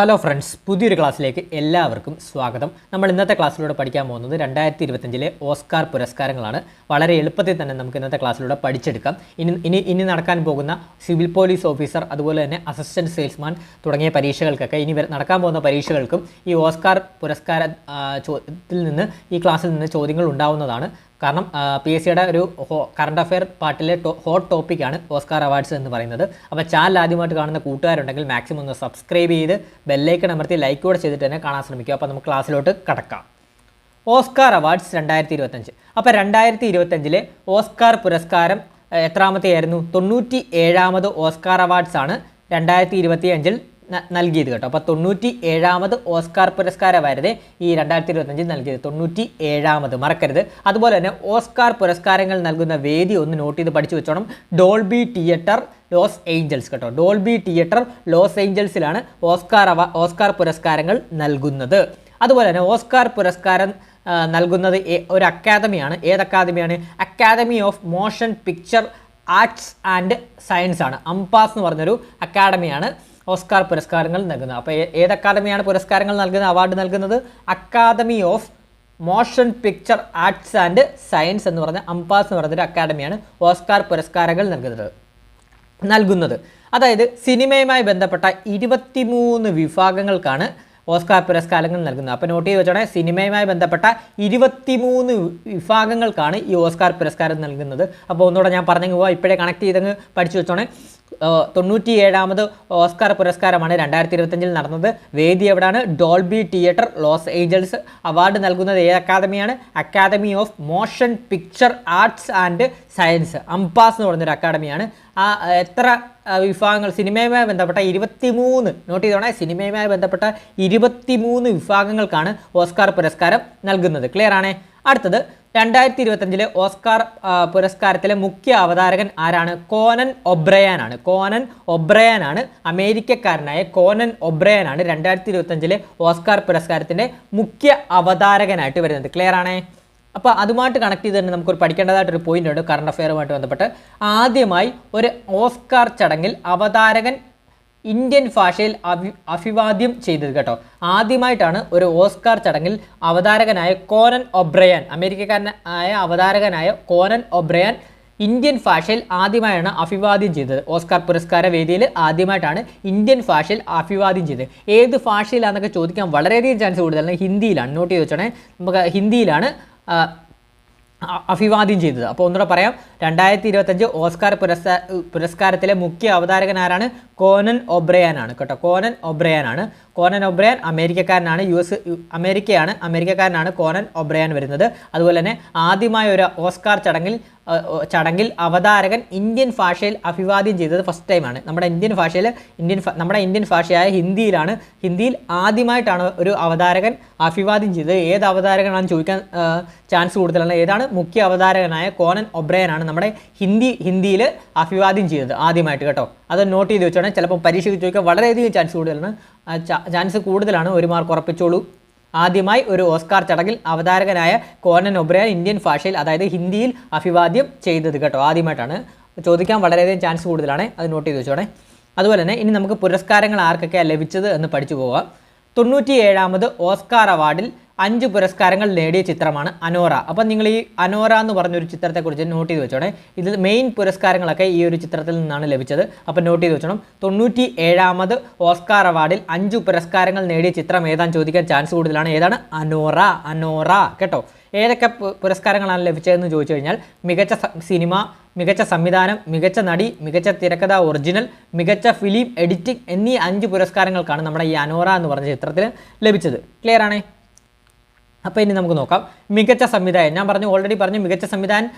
Hello friends പുതിയൊരു ക്ലാസ്സിലേക്ക് എല്ലാവർക്കും സ്വാഗതം. നമ്മൾ ഇന്നത്തെ ക്ലാസ്സിലൂടെ പഠിക്കാൻ പോകുന്നത് രണ്ടായിരത്തി ഇരുപത്തഞ്ചിലെ ഓസ്കാർ പുരസ്കാരങ്ങളാണ്. വളരെ എളുപ്പത്തിൽ തന്നെ നമുക്ക് ഇന്നത്തെ ക്ലാസ്സിലൂടെ പഠിച്ചെടുക്കാം. ഇനി ഇനി ഇനി നടക്കാൻ പോകുന്ന സിവിൽ പോലീസ് ഓഫീസർ അതുപോലെ തന്നെ അസിസ്റ്റന്റ് സെയിൽസ്മാൻ തുടങ്ങിയ പരീക്ഷകൾക്കൊക്കെ ഇനി നടക്കാൻ പോകുന്ന പരീക്ഷകൾക്കും ഈ ഓസ്കാർ പുരസ്കാര ചോദ്യത്തിൽ നിന്ന് ഈ ക്ലാസ്സിൽ നിന്ന് ചോദ്യങ്ങൾ ഉണ്ടാവുന്നതാണ്. കാരണം പി എസ് സിയുടെ ഒരു കറണ്ട് അഫെയർ പാർട്ടിലെ ഹോട്ട് ടോപ്പിക്കാണ് ഓസ്കാർ അവാർഡ്സ് എന്ന് പറയുന്നത്. അപ്പോൾ ചാനൽ ആദ്യമായിട്ട് കാണുന്ന കൂട്ടുകാരുണ്ടെങ്കിൽ മാക്സിമം ഒന്ന് സബ്സ്ക്രൈബ് ചെയ്ത് ബെല്ലൈക്കൺ അമർത്തി ലൈക്ക് കൂടെ ചെയ്തിട്ട് തന്നെ കാണാൻ ശ്രമിക്കുക. അപ്പോൾ നമുക്ക് ക്ലാസ്സിലോട്ട് കടക്കാം. ഓസ്കാർ അവാർഡ്സ് രണ്ടായിരത്തി ഇരുപത്തഞ്ച് അപ്പോൾ രണ്ടായിരത്തി ഇരുപത്തഞ്ചിലെ ഓസ്കാർ പുരസ്കാരം എത്രാമത്തെ ആയിരുന്നു തൊണ്ണൂറ്റി ഏഴാമത് ഓസ്കാർ അവാർഡ്സ് ആണ് രണ്ടായിരത്തി ഇരുപത്തി അഞ്ചിൽ നൽകിയത് കേട്ടോ. അപ്പോൾ തൊണ്ണൂറ്റി ഏഴാമത് ഓസ്കാർ പുരസ്കാരമായിരുന്നു ഈ രണ്ടായിരത്തി ഇരുപത്തഞ്ചിൽ നൽകിയത്. തൊണ്ണൂറ്റി ഏഴാമത് മറക്കരുത്. അതുപോലെ തന്നെ ഓസ്കാർ പുരസ്കാരങ്ങൾ നൽകുന്ന വേദി ഒന്ന് നോട്ട് ചെയ്ത് പഠിച്ചു വെച്ചോണം. ഡോൾബി തിയേറ്റർ ലോസ് ഏഞ്ചൽസ് കേട്ടോ. ഡോൾബി തിയേറ്റർ ലോസ് ഏഞ്ചൽസിലാണ് ഓസ്കാർ അവ ഓസ്കാർ പുരസ്കാരങ്ങൾ നൽകുന്നത്. അതുപോലെ തന്നെ ഓസ്കാർ പുരസ്കാരം നൽകുന്നത് ഒരു അക്കാദമിയാണ്. ഏത് അക്കാദമിയാണ്? Academy of motion picture arts and science ആണ് അംപാസ് എന്ന് പറഞ്ഞൊരു അക്കാഡമിയാണ് ഓസ്കാർ പുരസ്കാരങ്ങൾ നൽകുന്നത്. അപ്പോൾ ഏത് അക്കാദമിയാണ് പുരസ്കാരങ്ങൾ നൽകുന്നത് അവാർഡ് നൽകുന്നത്? Academy of motion picture arts and science എന്ന് പറഞ്ഞ അംപാസ് എന്ന് പറഞ്ഞൊരു അക്കാദമിയാണ് ഓസ്കാർ പുരസ്കാരങ്ങൾ നൽകുന്നത് നൽകുന്നത്. അതായത് സിനിമയുമായി ബന്ധപ്പെട്ട ഇരുപത്തിമൂന്ന് വിഭാഗങ്ങൾക്കാണ് ഓസ്കാർ പുരസ്കാരങ്ങൾ നൽകുന്നത്. അപ്പോൾ നോട്ട് ചെയ്ത് വെച്ചോണേ സിനിമയുമായി ബന്ധപ്പെട്ട ഇരുപത്തിമൂന്ന് വിഭാഗങ്ങൾക്കാണ് ഈ ഓസ്കാർ പുരസ്കാരം നൽകുന്നത്. അപ്പോൾ ഒന്നുകൂടെ ഞാൻ പറഞ്ഞു പോവാം. ഇപ്പോഴേ കണക്ട് ചെയ്തങ്ങ് പഠിച്ചു വെച്ചോണേ. തൊണ്ണൂറ്റി ഏഴാമത് ഓസ്കാർ പുരസ്കാരമാണ് രണ്ടായിരത്തി ഇരുപത്തഞ്ചിൽ നടന്നത്. വേദി എവിടെയാണ് Dolby theatre Los Angeles. Award നൽകുന്നത് ഏത് അക്കാദമിയാണ്? Academy of motion picture arts and science. AMPAS എന്ന് പറയുന്നൊരു അക്കാദമിയാണ്. ആ എത്ര വിഭാഗങ്ങൾ? സിനിമയുമായി ബന്ധപ്പെട്ട ഇരുപത്തിമൂന്ന് നോട്ട് ചെയ്തോണേ സിനിമയുമായി ബന്ധപ്പെട്ട ഇരുപത്തിമൂന്ന് വിഭാഗങ്ങൾക്കാണ് ഓസ്കാർ പുരസ്കാരം നൽകുന്നത്. ക്ലിയർ ആണേ? അടുത്തത് രണ്ടായിരത്തി ഇരുപത്തഞ്ചിലെ ഓസ്കാർ പുരസ്കാരത്തിലെ മുഖ്യ അവതാരകൻ ആരാണ്? കോനൻ ഒബ്രയാനാണ്. കോനൻ ഒബ്രയാനാണ് അമേരിക്കക്കാരനായ കോനൻ ഒബ്രയാനാണ് രണ്ടായിരത്തി ഇരുപത്തഞ്ചിലെ ഓസ്കാർ പുരസ്കാരത്തിന്റെ മുഖ്യ അവതാരകനായിട്ട് വരുന്നത്. ക്ലിയർ ആണേ? അപ്പോൾ അതുമായിട്ട് കണക്ട് ചെയ്ത് തന്നെ നമുക്കൊരു പഠിക്കേണ്ടതായിട്ടൊരു പോയിന്റ് ഉണ്ട്. കറണ്ട് അഫെയറുമായിട്ട് ബന്ധപ്പെട്ട് ആദ്യമായി ഒരു ഓസ്കാർ ചടങ്ങിൽ അവതാരകൻ ഇന്ത്യൻ ഭാഷയിൽ അഭി അഭിവാദ്യം ചെയ്തത് കേട്ടോ. ആദ്യമായിട്ടാണ് ഒരു ഓസ്കാർ ചടങ്ങിൽ അവതാരകനായ കോനൻ ഒബ്രയാൻ അമേരിക്കക്കാരനായ അവതാരകനായ കോനൻ ഒബ്രയാൻ ഇന്ത്യൻ ഭാഷയിൽ ആദ്യമായാണ് അഭിവാദ്യം ചെയ്തത്. ഓസ്കാർ പുരസ്കാര വേദിയിൽ ആദ്യമായിട്ടാണ് ഇന്ത്യൻ ഭാഷയിൽ അഭിവാദ്യം ചെയ്തത്. ഏത് ഭാഷയിലാണെന്നൊക്കെ ചോദിക്കാൻ വളരെയധികം ചാൻസ് കൂടുതലാണ്. ഹിന്ദിയിലാണ്. നോട്ട് ചെയ്ത് വെച്ചാണെങ്കിൽ നമുക്ക് ഹിന്ദിയിലാണ് അഭിവാദ്യം ചെയ്തത്. അപ്പോൾ ഒന്നുകൂടെ പറയാം. രണ്ടായിരത്തി ഇരുപത്തഞ്ച് ഓസ്കാർ പുരസ്കാര പുരസ്കാരത്തിലെ മുഖ്യ അവതാരകൻ ആരാണ്? കോനൻ ഒബ്രയാനാണ് കേട്ടോ. കോനൻ ഒബ്രയാനാണ് കോനൻ ഒബ്രയാൻ അമേരിക്കക്കാരനാണ് യു എസ് അമേരിക്കയാണ് അമേരിക്കക്കാരനാണ് കോനൻ ഒബ്രയാൻ വരുന്നത്. അതുപോലെ തന്നെ ആദ്യമായ ഒരു ഓസ്കാർ ചടങ്ങിൽ ചടങ്ങിൽ അവതാരകൻ ഇന്ത്യൻ ഭാഷയിൽ അഭിവാദ്യം ചെയ്തത് ഫസ്റ്റ് ടൈമാണ് നമ്മുടെ ഇന്ത്യൻ ഭാഷയിൽ ഇന്ത്യൻ നമ്മുടെ ഇന്ത്യൻ ഭാഷയായ ഹിന്ദിയിലാണ്. ഹിന്ദിയിൽ ആദ്യമായിട്ടാണ് ഒരു അവതാരകൻ അഭിവാദ്യം ചെയ്തത്. ഏത് അവതാരകനാണെന്ന് ചോദിക്കാൻ ചാൻസ് കൂടുതലാണ്. ഏതാണ്? മുഖ്യ അവതാരകനായ കോനൻ ഒബ്രയനാണ് നമ്മുടെ ഹിന്ദി ഹിന്ദിയിൽ അഭിവാദ്യം ചെയ്തത് ആദ്യമായിട്ട് കേട്ടോ. അത് നോട്ട് ചെയ്ത് വെച്ചോണേ. ചിലപ്പോൾ പരീക്ഷയ്ക്ക് ചോദിക്കാൻ വളരെയധികം ചാൻസ് കൂടുതലാണ്. ചാൻസ് കൂടുതലാണ്. ഒരു മാർക്ക് ഉറപ്പിച്ചോളൂ. ആദ്യമായി ഒരു ഓസ്കാർ ചടങ്ങിൽ അവതാരകനായ കോനൻ ഒബ്രയാൻ ഇന്ത്യൻ ഭാഷയിൽ അതായത് ഹിന്ദിയിൽ അഭിവാദ്യം ചെയ്തത് കേട്ടോ. ആദ്യമായിട്ടാണ്. ചോദിക്കാൻ വളരെയധികം ചാൻസ് കൂടുതലാണ്. അത് നോട്ട് ചെയ്ത് വെച്ചോണേ. അതുപോലെ തന്നെ ഇനി നമുക്ക് പുരസ്കാരങ്ങൾ ആർക്കൊക്കെയാണ് ലഭിച്ചത് എന്ന് പഠിച്ചു പോവാം. തൊണ്ണൂറ്റി ഏഴാമത് ഓസ്കാർ അവാർഡിൽ അഞ്ച് പുരസ്കാരങ്ങൾ നേടിയ ചിത്രമാണ് അനോറ. അപ്പം നിങ്ങൾ ഈ അനോറ എന്ന് പറഞ്ഞൊരു ചിത്രത്തെക്കുറിച്ച് നോട്ട് ചെയ്ത് വെച്ചോണേ. ഇതിൽ മെയിൻ പുരസ്കാരങ്ങളൊക്കെ ഈ ഒരു ചിത്രത്തിൽ നിന്നാണ് ലഭിച്ചത്. അപ്പം നോട്ട് ചെയ്ത് വെച്ചോണം. തൊണ്ണൂറ്റി ഏഴാമത് ഓസ്കാർ അവാർഡിൽ അഞ്ച് പുരസ്കാരങ്ങൾ നേടിയ ചിത്രം ഏതാണ് ചോദിക്കാൻ ചാൻസ് കൂടുതലാണ്. ഏതാണ്? അനോറ. അനോറ. കേട്ടോ? ഏതൊക്കെ പുരസ്കാരങ്ങളാണ് ലഭിച്ചതെന്ന് ചോദിച്ചു കഴിഞ്ഞാൽ മികച്ച സിനിമ മികച്ച സംവിധാനം മികച്ച നടി മികച്ച തിരക്കഥ ഒറിജിനൽ മികച്ച ഫിലിം എഡിറ്റിംഗ് എന്നീ അഞ്ച് പുരസ്കാരങ്ങൾക്കാണ് നമ്മുടെ ഈ അനോറ എന്ന് പറഞ്ഞ ചിത്രത്തിൽ ലഭിച്ചത്. ക്ലിയർ ആണേ? അപ്പോൾ ഇനി നമുക്ക് നോക്കാം. മികച്ച സംവിധായകൻ. ഞാൻ പറഞ്ഞു ഓൾറെഡി പറഞ്ഞു മികച്ച സംവിധായൻ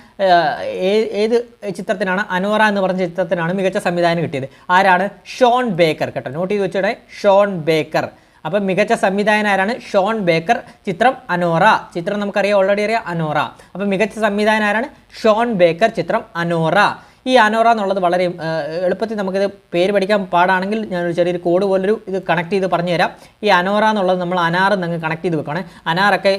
ഏത് ചിത്രത്തിനാണ്? അനോറ എന്ന് പറഞ്ഞ ചിത്രത്തിനാണ് മികച്ച സംവിധാനം കിട്ടിയത്. ആരാണ്? ഷോൺ ബേക്കർ കേട്ടോ. നോട്ട് ചെയ്ത് വെച്ചോടെ. Sean Baker. അപ്പം മികച്ച സംവിധായകൻ ആരാണ്? Sean Baker. ചിത്രം അനോറ. ചിത്രം നമുക്കറിയാം ഓൾറെഡി അറിയാം അനോറ. അപ്പം മികച്ച സംവിധായകൻ ആരാണ്? ഷോൺ ബേക്കർ ചിത്രം അനോറ. ഈ അനോറ എന്നുള്ളത് വളരെ എളുപ്പത്തിൽ നമുക്കിത് പേര് പഠിക്കാൻ പാടാണെങ്കിൽ ഞാനൊരു ചെറിയൊരു കോഡ് പോലൊരു ഇത് കണക്ട് ചെയ്ത് പറഞ്ഞു തരാം ഈ അനോറ എന്നുള്ളത് നമ്മൾ അനാർ നിങ്ങൾ കണക്ട് ചെയ്ത് വെക്കണം അനാറൊക്കെ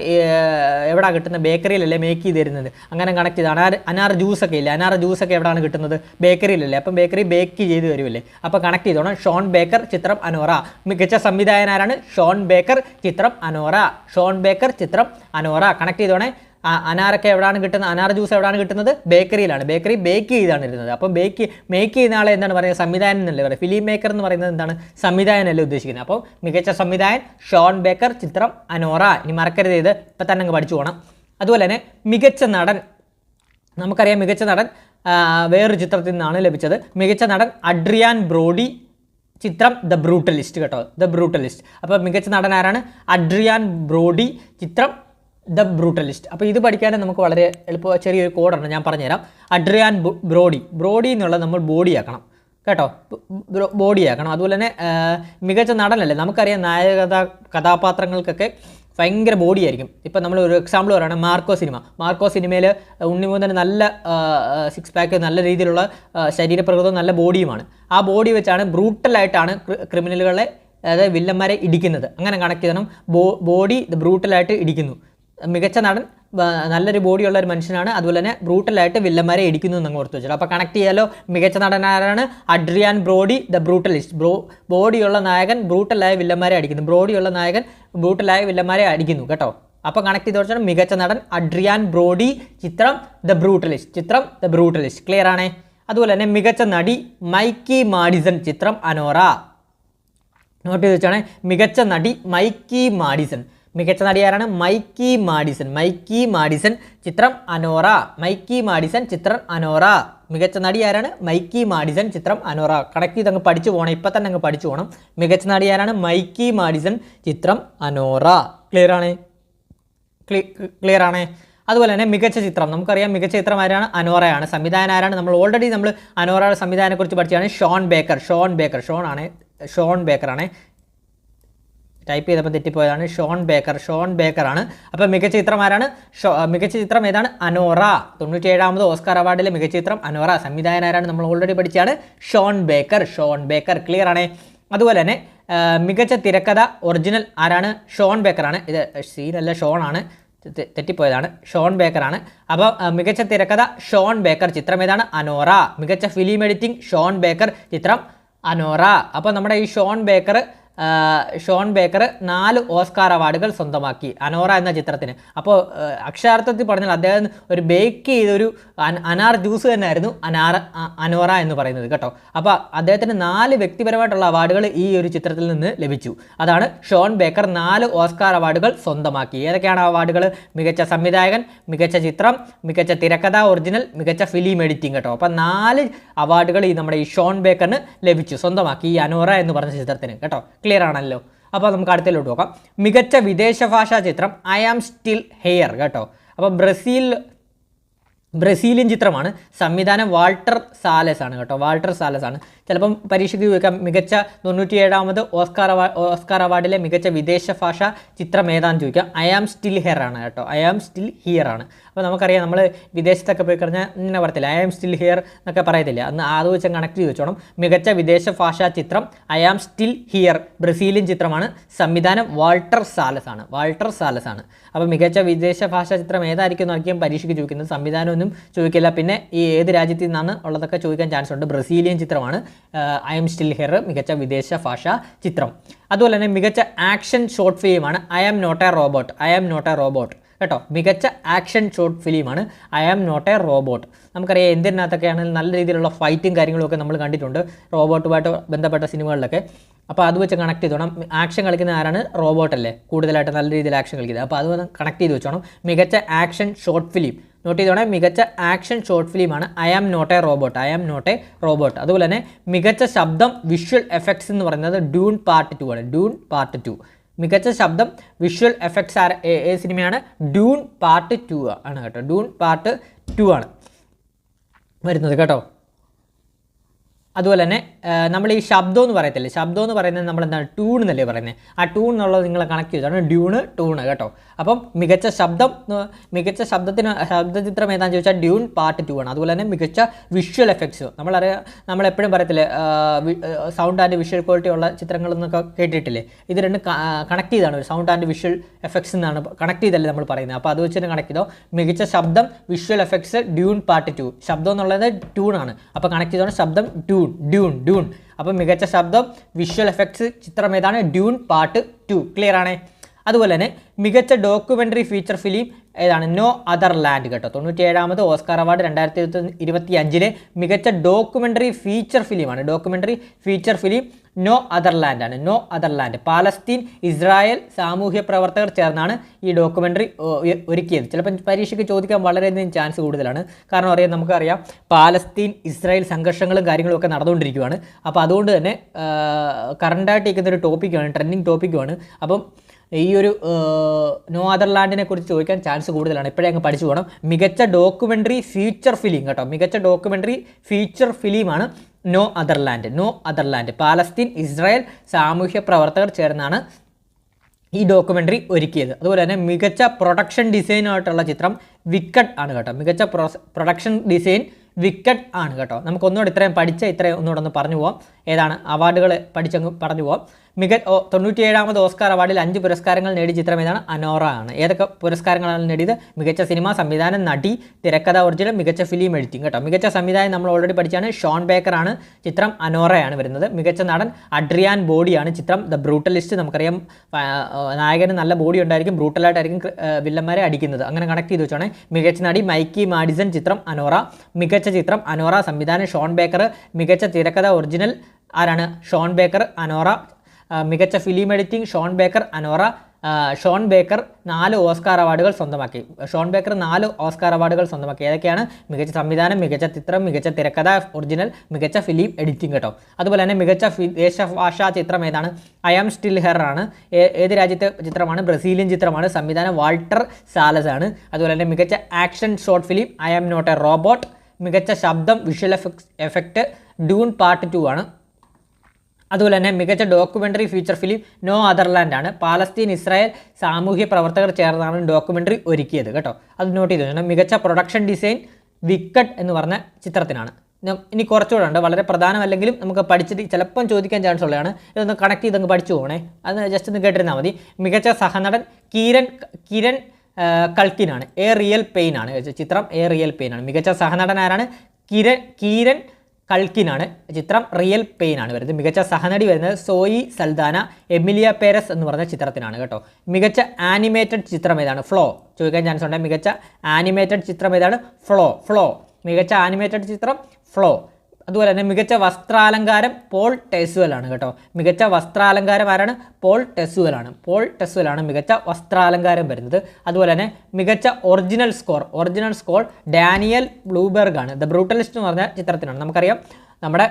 എവിടെ കിട്ടുന്ന ബേക്കറിയിലല്ലേ മേക്ക് ചെയ്ത് തരുന്നത്? അങ്ങനെ കണക്ട് ചെയ്ത് അനാർ അനാർ ജ്യൂസൊക്കെ ഇല്ലേ? അനാർ ജ്യൂസൊക്കെ എവിടെയാണ് കിട്ടുന്നത്? ബേക്കറിയിലല്ലേ. അപ്പം ബേക്കറി ബേക്ക് ചെയ്ത് തരുമല്ലേ അപ്പോൾ കണക്ട് ചെയ്തോണം. ഷോൺ ബേക്കർ ചിത്രം അനോറ. മികച്ച സംവിധായകനാരാണ് ഷോൺ ബേക്കർ ചിത്രം അനോറ. ഷോൺ ബേക്കർ ചിത്രം അനോറ. കണക്ട് ചെയ്തോണേ. അനാറൊക്കെ എവിടെയാണ് കിട്ടുന്നത്? അനാർ ജ്യൂസ് എവിടെയാണ് കിട്ടുന്നത്? ബേക്കറിയിലാണ്. ബേക്കറി ബേക്ക് ചെയ്താണ് ഇരുന്നത് അപ്പം ബേക്ക് മേക്ക് ചെയ്യുന്ന ആളെ എന്താണ് പറയുന്നത്? സംവിധായകൻ എന്നല്ലേ പറയുക. ഫിലിം മേക്കർ എന്ന് പറയുന്നത് എന്താണ്? സംവിധായകനല്ലേ ഉദ്ദേശിക്കുന്നത്. അപ്പോൾ മികച്ച സംവിധായകൻ ഷോൺ ബേക്കർ ചിത്രം അനോറ. ഇനി മറക്കരുത് ഇത്. ഇപ്പം തന്നെ അങ്ങ് പഠിച്ചു പോകണം അതുപോലെ തന്നെ മികച്ച നടൻ. നമുക്കറിയാം മികച്ച നടൻ വേറൊരു ചിത്രത്തിൽ നിന്നാണ് ലഭിച്ചത്. മികച്ച നടൻ അഡ്രിയാൻ ബ്രോഡി. ചിത്രം ദ ബ്രൂട്ടലിസ്റ്റ് കേട്ടോ. ദ ബ്രൂട്ടലിസ്റ്റ് അപ്പോൾ മികച്ച നടൻ ആരാണ്? Adrien Brody. ചിത്രം ദ ബ്രൂട്ടലിസ്റ്റ്. അപ്പോൾ ഇത് പഠിക്കാനും നമുക്ക് വളരെ എളുപ്പ ചെറിയൊരു കോഡാണ് ഞാൻ പറഞ്ഞുതരാം. അഡ്രിയാൻ ബ്രോഡി ബ്രോഡി എന്നുള്ളത് നമ്മൾ ബോഡിയാക്കണം കേട്ടോ? ബോഡിയാക്കണം അതുപോലെ തന്നെ മികച്ച നടനല്ലേ? നമുക്കറിയാം നായക കഥാ കഥാപാത്രങ്ങൾക്കൊക്കെ ഭയങ്കര ബോഡിയായിരിക്കും ഇപ്പം നമ്മൾ ഒരു എക്സാമ്പിൾ പറയുകയാണ് മാർക്കോ സിനിമ. മാർക്കോ സിനിമയിൽ ഉണ്ണിമൂന്നന് നല്ല സിക്സ് പാക്ക് നല്ല രീതിയിലുള്ള ശരീരപ്രകൃതവും നല്ല ബോഡിയുമാണ് ആ ബോഡി വെച്ചാണ് ബ്രൂട്ടലായിട്ടാണ് ക്രിമിനലുകളെ അതായത് വില്ലന്മാരെ ഇടിക്കുന്നത്. അങ്ങനെ കണക്ട് ചെയ്യണം. ബോഡി ബ്രൂട്ടലായിട്ട് ഇടിക്കുന്നു. മികച്ച നടൻ നല്ലൊരു ബോഡിയുള്ള ഒരു മനുഷ്യനാണ്. അതുപോലെ തന്നെ ബ്രൂട്ടലായിട്ട് വില്ലന്മാരെ ഇടിക്കുന്നു എന്ന് ഓർത്ത് വെച്ചിട്ട് അപ്പോൾ കണക്ട് ചെയ്യാലോ? മികച്ച നടനാരാണ് Adrien Brody the Brutalist bro ബോഡിയുള്ള നായകൻ ബ്രൂട്ടലായ വില്ലന്മാരെ അടിക്കുന്നു. ബ്രോഡിയുള്ള നായകൻ ബ്രൂട്ടലായ വില്ലന്മാരെ അടിക്കുന്നു കേട്ടോ. അപ്പോൾ കണക്ട് ചെയ്ത് വെച്ചാൽ മികച്ച നടൻ അഡ്രിയാൻ ബ്രോഡി ചിത്രം ദ ബ്രൂട്ടലിസ്റ്റ് ചിത്രം ദ ബ്രൂട്ടലിസ്റ്റ് ക്ലിയർ ആണേ? അതുപോലെ തന്നെ മികച്ച നടി മൈക്കി മാഡിസൺ ചിത്രം അനോറ. നോട്ട് ചെയ്ത് വെച്ചാണ്? മികച്ച നടി മൈക്കി മാഡിസൺ. മികച്ച നടി ആരാണ് മൈക്കി മാഡിസൺ. മൈക്കി മാഡിസൺ ചിത്രം അനോറ. മൈക്കി മാഡിസൺ ചിത്രം അനോറ. മികച്ച നടി ആരാണ് മൈക്കി മാഡിസൺ ചിത്രം അനോറ. കണക്ട് ചെയ്ത് അങ്ങ് പഠിച്ചു പോകണം ഇപ്പം തന്നെ അങ്ങ് പഠിച്ചു പോകണം മികച്ച നടി ആരാണ് മൈക്കി മാഡിസൺ ചിത്രം അനോറ. ക്ലിയർ ആണ്? ക്ലിയർ ആണേ? അതുപോലെ തന്നെ മികച്ച ചിത്രം. നമുക്കറിയാം മികച്ച ചിത്രം ആരാണ്? അനോറയാണ്. സംവിധാനം ആരാണ്? നമ്മൾ ഓൾറെഡി നമ്മൾ അനോറയുടെ സംവിധാനത്തെക്കുറിച്ച് പഠിച്ചതാണ് Sean Baker. Sean Baker. Sean ആണ്? ഷോൺ ബേക്കർ ആണ് ടൈപ്പ് ചെയ്തപ്പോൾ തെറ്റിപ്പോയതാണ് ഷോൺ ബേക്കർ. ഷോൺ ബേക്കർ ആണ്. അപ്പോൾ മികച്ച ചിത്രം ആരാണ്? മികച്ച ചിത്രം ഏതാണ്? അനോറ. തൊണ്ണൂറ്റിയേഴാമത് ഓസ്കാർ അവാർഡിലെ മികച്ച ചിത്രം അനോറ. സംവിധായകൻ ആരാണ്? നമ്മൾ ഓൾറെഡി പഠിച്ചാണ് Sean Baker. Sean Baker clear ആണേ? അതുപോലെ തന്നെ മികച്ച തിരക്കഥ ഒറിജിനൽ ആരാണ്? ഷോൺ ബേക്കറാണ് ഇത് സീനല്ല ഷോൺ ആണ്. തെറ്റിപ്പോയതാണ്. ഷോൺ ബേക്കറാണ് അപ്പോൾ മികച്ച തിരക്കഥ ഷോൺ ബേക്കർ. ചിത്രം ഏതാണ്? അനോറ. മികച്ച ഫിലിം എഡിറ്റിംഗ് ഷോൺ ബേക്കർ. ചിത്രം അനോറ. അപ്പോൾ നമ്മുടെ ഈ ഷോൺ ബേക്കർ ഷോൺ ബേക്കർ നാല് ഓസ്കാർ അവാർഡുകൾ സ്വന്തമാക്കി. അനോറ എന്ന ചിത്രത്തിന്. അപ്പോൾ അക്ഷരാർത്ഥത്തിൽ പറഞ്ഞാൽ അദ്ദേഹം ഒരു ബേക്ക് ചെയ്തൊരു അന- അനാർ ജ്യൂസ് തന്നെയായിരുന്നു അനാർ അ- അനോറ എന്ന് പറയുന്നത് കേട്ടോ. അപ്പോൾ അദ്ദേഹത്തിന് നാല് വ്യക്തിപരമായിട്ടുള്ള അവാർഡുകൾ ഈ ഒരു ചിത്രത്തിൽ നിന്ന് ലഭിച്ചു. അതാണ് ഷോൺ ബേക്കർ നാല് ഓസ്കാർ അവാർഡുകൾ സ്വന്തമാക്കി. ഏതൊക്കെയാണ് അവാർഡുകൾ? മികച്ച സംവിധായകൻ മികച്ച ചിത്രം മികച്ച തിരക്കഥ ഒറിജിനൽ മികച്ച ഫിലിം എഡിറ്റിംഗ് കേട്ടോ. അപ്പോൾ നാല് അവാർഡുകൾ ഈ നമ്മുടെ ഈ ഷോൺ ബേക്കറിന് ലഭിച്ചു സ്വന്തമാക്കി ഈ അനോറ എന്ന് പറഞ്ഞ ചിത്രത്തിന് കേട്ടോ. ക്ലിയർ ആണല്ലോ അപ്പോൾ നമുക്ക് അടുത്തതിലോട്ട് നോക്കാം. മികച്ച വിദേശ ഭാഷാ ചിത്രം ഐ ആം സ്റ്റിൽ ഹെയർ കേട്ടോ. അപ്പോൾ ബ്രസീൽ ബ്രസീലിയൻ ചിത്രമാണ് സംവിധാനം വാൾട്ടർ സാലസ് ആണ് കേട്ടോ. വാൾട്ടർ സാലസ് ആണ് ചിലപ്പം പരീക്ഷയ്ക്ക് ചോദിക്കാം മികച്ച തൊണ്ണൂറ്റിയേഴാമത് ഓസ്കാർ അവാർഡ് ഓസ്കാർ അവാർഡിലെ മികച്ച വിദേശ ഭാഷ ചിത്രം ഏതാണെന്ന് ചോദിക്കാം. ഐ ആം സ്റ്റിൽ ഹിയർ ആണ് കേട്ടോ. ഐ ആം സ്റ്റിൽ ഹിയർ ആണ്. അപ്പോൾ നമുക്കറിയാം നമ്മൾ വിദേശത്തൊക്കെ പോയി കഴിഞ്ഞാൽ ഇങ്ങനെ പറയത്തില്ല ഐ ആം സ്റ്റിൽ ഹിയർ എന്നൊക്കെ പറയത്തില്ല? അന്ന് അത് വെച്ച് കണക്ട് ചെയ്ത് വെച്ചോണം. മികച്ച വിദേശ ഭാഷാ ചിത്രം I am still here Brazilian ചിത്രമാണ്. സംവിധാനം വാൾട്ടർ സാലസ് ആണ്. വാൾട്ടർ സാലസ് ആണ്. അപ്പോൾ മികച്ച വിദേശ ഭാഷാ ചിത്രം ഏതായിരിക്കും നോക്കിയാൽ പരീക്ഷയ്ക്ക് ചോദിക്കുന്നത് സംവിധാനമൊന്നും ചോദിക്കില്ല. പിന്നെ ഈ ഏത് രാജ്യത്തിൽ നിന്നാണ് ഉള്ളതൊക്കെ ചോദിക്കാൻ ചാൻസ് ഉണ്ട്. ബ്രസീലിയൻ ചിത്രമാണ്. ഐ എം സ്റ്റിൽ ഹിയർ മികച്ച വിദേശ ഭാഷ ചിത്രം. അതുപോലെ തന്നെ മികച്ച ആക്ഷൻ ഷോർട്ട് ഫിലിമാണ് I am not a robot I am not a robot കേട്ടോ? മികച്ച ആക്ഷൻ ഷോർട്ട് ഫിലിമാണ് I am not a robot നമുക്കറിയാം എന്തിനകത്തൊക്കെ നല്ല രീതിയിലുള്ള ഫൈറ്റും കാര്യങ്ങളൊക്കെ നമ്മൾ കണ്ടിട്ടുണ്ട് റോബോട്ടുമായിട്ട് ബന്ധപ്പെട്ട സിനിമകളിലൊക്കെ. അപ്പോൾ അത് വെച്ച് കണക്ട് ചെയ്തോണം ആക്ഷൻ കളിക്കുന്ന ആരാണ്? റോബോട്ടല്ലേ കൂടുതലായിട്ട് നല്ല രീതിയിൽ ആക്ഷൻ കളിക്കുന്നത്. അപ്പോൾ അത് കണക്ട് ചെയ്ത് വെച്ചോണം മികച്ച ആക്ഷൻ ഷോർട്ട് ഫിലിം നോട്ട് ചെയ്തോണേ മികച്ച ആക്ഷൻ ഷോർട്ട് ഫിലിമാണ് I am not a robot I am not a robot അതുപോലെ തന്നെ മികച്ച ശബ്ദം വിഷ്വൽ എഫക്ട്സ് എന്ന് പറയുന്നത് ഡ്യൂൺ പാർട്ട് ടു ആണ്. ഡ്യൂൺ പാർട്ട് ടു മികച്ച ശബ്ദം വിഷ്വൽ എഫക്ട്സ് ആർ സിനിമയാണ്? ഡ്യൂൺ പാർട്ട് ടു ആണ് കേട്ടോ. ഡ്യൂൺ പാർട്ട് ടു ആണ് വരുന്നത് കേട്ടോ. അതുപോലെ തന്നെ നമ്മൾ ഈ ശബ്ദം എന്ന് പറയത്തില്ലേ? ശബ്ദം എന്ന് പറയുന്നത് നമ്മൾ എന്താണ്? ട്യൂൺ എന്നല്ലേ പറയുന്നത്. ആ ട്യൂൺ എന്നുള്ളത് നിങ്ങൾ കണക്ട് ചെയ്താണ് ഡ്യൂണ് ട്യൂണ് കേട്ടോ. അപ്പം മികച്ച ശബ്ദം മികച്ച ശബ്ദത്തിന് ശബ്ദചിത്രം ഏതാണെന്ന് ചോദിച്ചാൽ ഡ്യൂൺ പാർട്ട് ടു ആണ്. അതുപോലെ തന്നെ മികച്ച വിഷ്വൽ എഫക്ട്സ് നമ്മളറിയാം നമ്മൾ എപ്പോഴും പറയത്തില്ലേ സൗണ്ട് ആൻഡ് വിഷ്വൽ ക്വാളിറ്റി ഉള്ള ചിത്രങ്ങൾ എന്നൊക്കെ കേട്ടിട്ടില്ലേ? ഇത് രണ്ട് കണക്ട് ചെയ്താണ് സൗണ്ട് ആൻഡ് വിഷ്വൽ എഫക്ട്സ് എന്നാണ് കണക്ട് ചെയ്തല്ലേ നമ്മൾ പറയുന്നത്. അപ്പോൾ അത് വെച്ചിട്ട് കണക്ട് ചെയ്തോ? മികച്ച ശബ്ദം visual effects Dune part two ശബ്ദം എന്നുള്ളത് ട്യൂൺ ആണ്. അപ്പോൾ കണക്ട് ചെയ്തോണ്ട് ശബ്ദം ഡ്യൂൺ ഡ്യൂൺ ഡ്യൂൺ അപ്പോൾ മികച്ച ശബ്ദം വിഷ്വൽ എഫക്ട്സ് ചിത്രം ഏതാണ്? ഡ്യൂൺ പാർട്ട് ടു ക്ലിയർ ആണേ? അതുപോലെ തന്നെ മികച്ച ഡോക്യുമെന്ററി ഫീച്ചർ ഫിലിം ഏതാണ്? നോ അതർ ലാൻഡ് കേട്ടോ. തൊണ്ണൂറ്റി ഏഴാമത് ഓസ്കാർ അവാർഡ് രണ്ടായിരത്തി ഇരുപത്തി അഞ്ചിലെ മികച്ച ഡോക്യുമെന്ററി ഫീച്ചർ ഫിലിമാണ് documentary feature film no other land ആണ്. No other land Palestine Israel സാമൂഹ്യ പ്രവർത്തകർ ചേർന്നാണ് ഈ ഡോക്യുമെന്ററി ഒരുക്കിയത്. ചിലപ്പോൾ പരീക്ഷയ്ക്ക് ചോദിക്കാൻ വളരെയധികം ചാൻസ് കൂടുതലാണ്. കാരണം അറിയാം നമുക്കറിയാം പാലസ്തീൻ ഇസ്രായേൽ സംഘർഷങ്ങളും കാര്യങ്ങളും ഒക്കെ നടന്നുകൊണ്ടിരിക്കുകയാണ് അപ്പോൾ അതുകൊണ്ട് തന്നെ കറണ്ടായിട്ട് ഇരിക്കുന്ന ഒരു ടോപ്പിക്കാണ് ട്രെൻഡിങ് ടോപ്പിക്കുമാണ് അപ്പം ഈ ഒരു നോ അതർ ലാൻഡിനെ കുറിച്ച് ചോദിക്കാൻ ചാൻസ് കൂടുതലാണ്. ഇപ്പോഴേ അങ്ങ് പഠിച്ചു പോകണം മികച്ച ഡോക്യുമെന്ററി ഫീച്ചർ ഫിലിം കേട്ടോ മികച്ച ഡോക്യുമെന്ററി ഫീച്ചർ ഫിലിമാണ് no other land no other land Palestine Israel സാമൂഹ്യ പ്രവർത്തകർ ചേർന്നാണ് ഈ ഡോക്യുമെന്ററി ഒരുക്കിയത്. അതുപോലെ തന്നെ മികച്ച പ്രൊഡക്ഷൻ ഡിസൈനായിട്ടുള്ള ചിത്രം വിക്കറ്റ് ആണ് കേട്ടോ. മികച്ച പ്രൊഡക്ഷൻ ഡിസൈൻ വിക്കറ്റ് ആണ് കേട്ടോ. നമുക്ക് ഒന്നുകൂടെ ഇത്രയും പഠിച്ച ഇത്രയും ഒന്നുകൂടെ ഒന്ന് പറഞ്ഞു പോവാം. ഏതാണ്? അവാർഡുകൾ പഠിച്ചങ്ങ് പറഞ്ഞു പോവാം. മിക തൊണ്ണൂറ്റി തൊണ്ണൂറ്റിയേഴാമത് ഓസ്കാർ അവാർഡിൽ അഞ്ച് പുരസ്കാരങ്ങൾ നേടിയ ചിത്രം ഏതാണ് അനോറ ആണ്. ഏതൊക്കെ പുരസ്കാരങ്ങളാണ് നേടിയത്? മികച്ച സിനിമ സംവിധാനം നടി തിരക്കഥ ഒറിജിനൽ മികച്ച ഫിലിം എഡിറ്റിംഗ് കേട്ടോ മികച്ച സംവിധാനം നമ്മൾ ഓൾറെഡി പഠിച്ചാണ് ഷോൺ ബേക്കർ ആണ് ചിത്രം അനോറയാണ് വരുന്നത്. മികച്ച നടൻ അഡ്രിയാൻ ബോഡിയാണ് ചിത്രം. ദ ബ്രൂട്ടലിസ്റ്റ് നമുക്കറിയാം. നായകന് നല്ല ബോഡി ഉണ്ടായിരിക്കും. ബ്രൂട്ടലായിട്ടായിരിക്കും വില്ലന്മാരെ അടിക്കുന്നത്. അങ്ങനെ കണക്ട് ചെയ്ത് വെച്ചാണ്. മികച്ച നടി മൈക്കി മാഡിസൺ ചിത്രം അനോറ. മികച്ച ചിത്രം അനോറ. സംവിധാനം ഷോൺ ബേക്കർ. മികച്ച തിരക്കഥ ഒറിജിനൽ ആരാണ്? Sean Baker Anora. മികച്ച film editing Sean Baker Anora. Sean Baker നാല് ഓസ്കാർ അവാർഡുകൾ സ്വന്തമാക്കി. ഷോൺ ബേക്കർ നാല് ഓസ്കാർ അവാർഡുകൾ സ്വന്തമാക്കി. ഏതൊക്കെയാണ്? മികച്ച സംവിധാനം മികച്ച ചിത്രം മികച്ച തിരക്കഥ ഒറിജിനൽ മികച്ച ഫിലിം എഡിറ്റിംഗ് കേട്ടോ. അതുപോലെ തന്നെ മികച്ച വിദേശ ഭാഷാ ചിത്രം ഏതാണ്? ഐ ആം സ്റ്റിൽ ഹെർ ആണ്. ഏത് രാജ്യത്തെ ചിത്രമാണ്? ബ്രസീലിയൻ ചിത്രമാണ്. സംവിധാനം വാൾട്ടർ സാലസ് ആണ്. അതുപോലെ തന്നെ മികച്ച action short film I am not a robot. മികച്ച ശബ്ദം visual effect effect Dune part two ആണ്. അതുപോലെ തന്നെ മികച്ച documentary feature film no other land ആണ്. പാലസ്തീൻ ഇസ്രായേൽ സാമൂഹ്യ പ്രവർത്തകർ ചേർന്നാണ് ഡോക്യുമെന്ററി ഒരുക്കിയത് കേട്ടോ. അത് നോട്ട് ചെയ്തു. മികച്ച പ്രൊഡക്ഷൻ ഡിസൈൻ വിക്കറ്റ് എന്ന് പറഞ്ഞ ചിത്രത്തിനാണ്. ഇനി കുറച്ചുകൂടെ ഉണ്ട്. വളരെ പ്രധാനമല്ലെങ്കിലും നമുക്ക് പഠിച്ചിട്ട് ചിലപ്പം ചോദിക്കാൻ ചാൻസ് ഉള്ളതാണ്. ഇതൊന്ന് കണക്ട് ചെയ്ത് അങ്ങ് പഠിച്ചു പോകണേ അത് ജസ്റ്റ് ഒന്ന് കേട്ടിരുന്നാൽ മതി. മികച്ച സഹനടൻ കിരൺ കിരൺ കൾക്കിനാണ് എ റിയൽ പെയിൻ ആണ്. ചിത്രം എ റിയൽ പെയിൻ ആണ്. മികച്ച സഹനടൻ ആരാണ്? കിരൺ കീരൻ കൾക്കിനാണ് ചിത്രം റിയൽ പെയിൻ ആണ് വരുന്നത്. മികച്ച സഹനടി വരുന്നത് സോയി സൽദാന എമിലിയ പേരസ് എന്ന് പറഞ്ഞ ചിത്രത്തിനാണ് കേട്ടോ. മികച്ച ആനിമേറ്റഡ് ചിത്രം ഏതാണ്? ഫ്ലോ. ചോദിക്കാൻ ചാൻസ് ഉണ്ട് മികച്ച ആനിമേറ്റഡ് ചിത്രം ഏതാണ്? ഫ്ലോ. ഫ്ലോ. മികച്ച ആനിമേറ്റഡ് ചിത്രം ഫ്ലോ. അതുപോലെ തന്നെ മികച്ച വസ്ത്രാലങ്കാരം പോൾ ടെസുവലാണ് കേട്ടോ. മികച്ച വസ്ത്രാലങ്കാരം ആരാണ്? പോൾ ടെസുവലാണ് പോൾ ടെസുവലാണ് മികച്ച വസ്ത്രാലങ്കാരം വരുന്നത്. അതുപോലെ തന്നെ മികച്ച original score. Original score Daniel Blumberg ആണ് ദ ബ്രൂട്ടലിസ്റ്റ് എന്ന് പറഞ്ഞ ചിത്രത്തിനാണ്. നമുക്കറിയാം നമ്മുടെ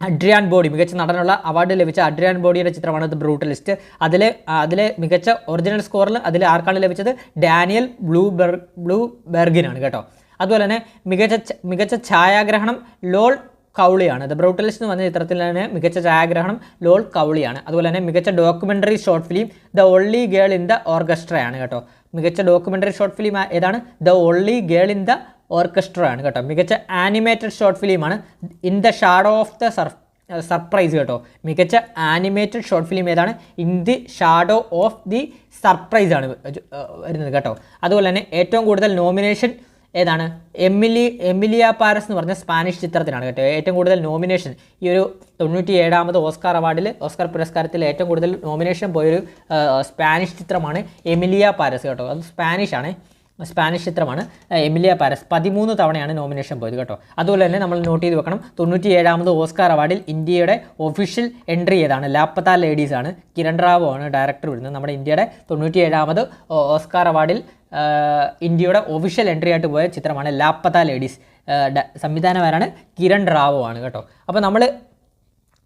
അഡ്രിയാൻ ബോഡി മികച്ച നടനുള്ള അവാർഡ് ലഭിച്ച അഡ്രിയാൻ ബോഡിയുടെ ചിത്രമാണ് ദ ബ്രൂട്ടലിസ്റ്റ്. അതിൽ അതിലെ മികച്ച ഒറിജിനൽ സ്കോറിൽ അതിൽ ആർക്കാണ് ലഭിച്ചത്? ഡാനിയൽ ബ്ലൂബെർഗ് ബ്ലൂബെർഗിനാണ് ബ്ലൂ കേട്ടോ. അതുപോലെ തന്നെ മികച്ച മികച്ച ഛായാഗ്രഹണം ലോൾ കൗളിയാണ്. ദ ബ്രൗട്ടലിസ്റ്റ് എന്ന് പറഞ്ഞ ചിത്രത്തിൽ തന്നെ മികച്ച ഛായാഗ്രഹണം ലോൾ കൗളിയാണ്. അതുപോലെ തന്നെ മികച്ച documentary short film the only girl in the ഓർക്കസ്ട്രയാണ് കേട്ടോ. മികച്ച ഡോക്യുമെന്ററി ഷോർട്ട് ഫിലിം ഏതാണ്? The only girl in the orchestra ആണ് കേട്ടോ. മികച്ച ആനിമേറ്റഡ് ഷോർട്ട് ഫിലിമാണ് in the shadow of the surprise കേട്ടോ. മികച്ച ആനിമേറ്റഡ് ഷോർട്ട് ഫിലിം ഏതാണ്? In the shadow of the surprise ആണ് വരുന്നത് കേട്ടോ. അതുപോലെ തന്നെ ഏറ്റവും കൂടുതൽ നോമിനേഷൻ ഏതാണ്? എമിലി എമിലിയ പാരസ് എന്ന് പറഞ്ഞ സ്പാനിഷ് ചിത്രത്തിനാണ് കേട്ടോ. ഏറ്റവും കൂടുതൽ നോമിനേഷൻ. ഈ ഒരു തൊണ്ണൂറ്റി ഏഴാമത് ഓസ്കാർ അവാർഡിൽ ഓസ്കാർ പുരസ്കാരത്തിൽ ഏറ്റവും കൂടുതൽ നോമിനേഷൻ പോയൊരു സ്പാനിഷ് ചിത്രമാണ് എമിലിയ പാരസ് കേട്ടോ. അത് സ്പാനിഷ് ആണ്. സ്പാനിഷ് ചിത്രമാണ് എമിലിയ പാരസ്. പതിമൂന്ന് തവണയാണ് നോമിനേഷൻ പോയത് കേട്ടോ. അതുപോലെ തന്നെ നമ്മൾ നോട്ട് ചെയ്ത് വെക്കണം തൊണ്ണൂറ്റി ഏഴാമത് ഓസ്കാർ അവാർഡിൽ ഇന്ത്യയുടെ ഒഫീഷ്യൽ എൻട്രി ഏതാണ്? ലാപ്പത്ത ലേഡീസാണ്. കിരൺ റാവു ആണ് ഡയറക്ടർ വരുന്നത്. നമ്മുടെ ഇന്ത്യയുടെ തൊണ്ണൂറ്റി ഏഴാമത് ഓസ്കാർ അവാർഡിൽ ഇന്ത്യയുടെ ഒഫീഷ്യൽ എൻട്രി ആയിട്ട് പോയ ചിത്രമാണ് ലാപ്പത്ത ലേഡീസ് സംവിധാനമാരാണ് കിരൺ റാവു ആണ് കേട്ടോ. അപ്പോൾ നമ്മൾ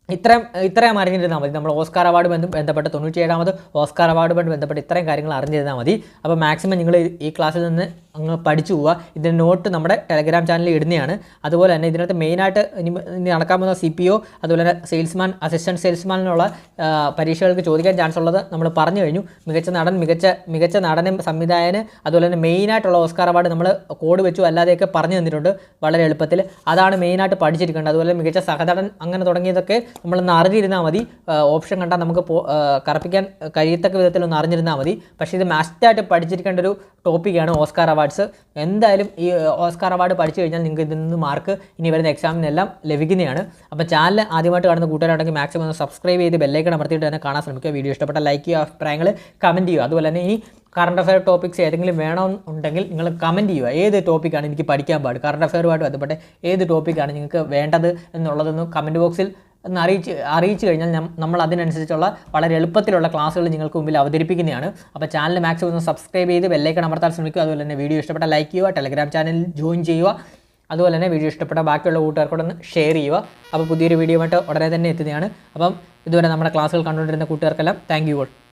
ഇത്രയും ഇത്രയും അറിഞ്ഞിരുന്നാൽ മതി. നമ്മൾ ഓസ്കാർ അവാർഡ് ബന്ധം ബന്ധപ്പെട്ട് തൊണ്ണൂറ്റി ഏഴാമത് ഓസ്കാർ അവാർഡുമായിട്ട് ബന്ധപ്പെട്ട് ഇത്രയും കാര്യങ്ങൾ അറിഞ്ഞിരുന്നാൽ മതി. അപ്പോൾ മാക്സിമം നിങ്ങൾ ഈ ക്ലാസ്സിൽ നിന്ന് അങ്ങ് പഠിച്ചു പോവുക. ഇതിന്റെ നോട്ട് നമ്മുടെ ടെലഗ്രാം ചാനലിൽ ഇടുന്നതാണ്. അതുപോലെ തന്നെ ഇതിനകത്ത് മെയിനായിട്ട് ഇനി നടക്കാൻ പോകുന്ന സി പി ഒ അതുപോലെ തന്നെ സെയിൽസ്മാൻ അസിസ്റ്റന്റ് സെയിൽസ്മാനിനുള്ള ആ, പരീക്ഷകൾക്ക് ചോദിക്കാൻ ചാൻസ് ഉള്ളത് നമ്മൾ പറഞ്ഞു കഴിഞ്ഞു. മികച്ച നടൻ മികച്ച മികച്ച നടനും സംവിധായകന് അതുപോലെ തന്നെ മെയിനായിട്ടുള്ള ഓസ്കാർ അവാർഡ് നമ്മൾ കോഡ് വെച്ചു അല്ലാതെയൊക്കെ പറഞ്ഞു തന്നിട്ടുണ്ട് വളരെ എളുപ്പത്തിൽ അതാണ് മെയിനായിട്ട് പഠിച്ചിരിക്കേണ്ടത്. അതുപോലെ മികച്ച സഹനടൻ അങ്ങനെ തുടങ്ങിയതൊക്കെ നമ്മളൊന്ന് അറിഞ്ഞിരുന്നാൽ മതി. ഓപ്ഷൻ കണ്ടാൽ നമുക്ക് കറപ്പിക്കാൻ കഴിയത്തക്ക വിധത്തിലൊന്ന് അറിഞ്ഞിരുന്നാൽ മതി. പക്ഷേ ഇത് മാസ്റ്റായിട്ട് പഠിച്ചിരിക്കേണ്ട ഒരു ടോപ്പിക്കാണ് ഓസ്കാർ അവാർഡ്സ്. എന്തായാലും ഈ ഓസ്കാർ അവാർഡ് പഠിച്ചു കഴിഞ്ഞാൽ നിങ്ങൾക്ക് ഇതിൽ നിന്ന് മാർക്ക് ഇനി വരുന്ന എക്സാമിനെല്ലാം ലഭിക്കുന്നതാണ്. അപ്പോൾ ചാനൽ ആദ്യമായിട്ട് കാണുന്ന കൂട്ടുകാരുണ്ടെങ്കിൽ മാക്സിമം ഒന്ന് സബ്സ്ക്രൈബ് ചെയ്ത് ബെല്ലൈക്കൺ അമർത്തിയിട്ട് തന്നെ കാണാൻ ശ്രമിക്കുക. വീഡിയോ ഇഷ്ടപ്പെട്ട ലൈക്ക് ചെയ്യുക അഭിപ്രായങ്ങൾ കമന്റ് ചെയ്യുക. അതുപോലെ തന്നെ ഇനി കറണ്ട് അഫയർ ടോപ്പിക്സ് ഏതെങ്കിലും വേണമെന്നുണ്ടെങ്കിൽ നിങ്ങൾ കമന്റ് ചെയ്യുക. ഏത് ടോപ്പിക്കാണ് എനിക്ക് പഠിക്കാൻ പാട്? കറണ്ട് അഫയറുമായിട്ട് ബന്ധപ്പെട്ട് ഏത് ടോപ്പിക്കാണ് നിങ്ങൾക്ക് വേണ്ടത് എന്നുള്ളതൊന്ന് കമന്റ് ബോക്സിൽ ഒന്ന് അറിയിച്ച് അറിയിച്ചു കഴിഞ്ഞാൽ നമ്മൾ അതിനനുസരിച്ചുള്ള വളരെ എളുപ്പത്തിലുള്ള ക്ലാസ്സുകൾ നിങ്ങൾക്ക് മുമ്പിൽ അവതരിപ്പിക്കുന്നതാണ്. അപ്പോൾ ചാനൽ മാക്സിമം ഒന്ന് സബ്സ്ക്രൈബ് ചെയ്ത് ബെല്ലൈക്കൺ അമർത്താൻ ശ്രമിക്കുക. അതുപോലെ തന്നെ വീഡിയോ ഇഷ്ടപ്പെട്ട ലൈക്ക് ചെയ്യുക ടെലഗ്രാം ചാനൽ ജോയിൻ ചെയ്യുക. അതുപോലെ തന്നെ വീഡിയോ ഇഷ്ടപ്പെട്ട ബാക്കിയുള്ള കൂട്ടുകാർക്കൂടെ ഒന്ന് ഷെയർ ചെയ്യുക. അപ്പോൾ പുതിയൊരു വീഡിയോ ആയിട്ട് ഉടനെ തന്നെ എത്തുന്നതാണ്. അപ്പം ഇതുവരെ നമ്മുടെ ക്ലാസ്സുകൾ കണ്ടുകൊണ്ടിരുന്ന കൂട്ടുകാർക്കെല്ലാം താങ്ക് യു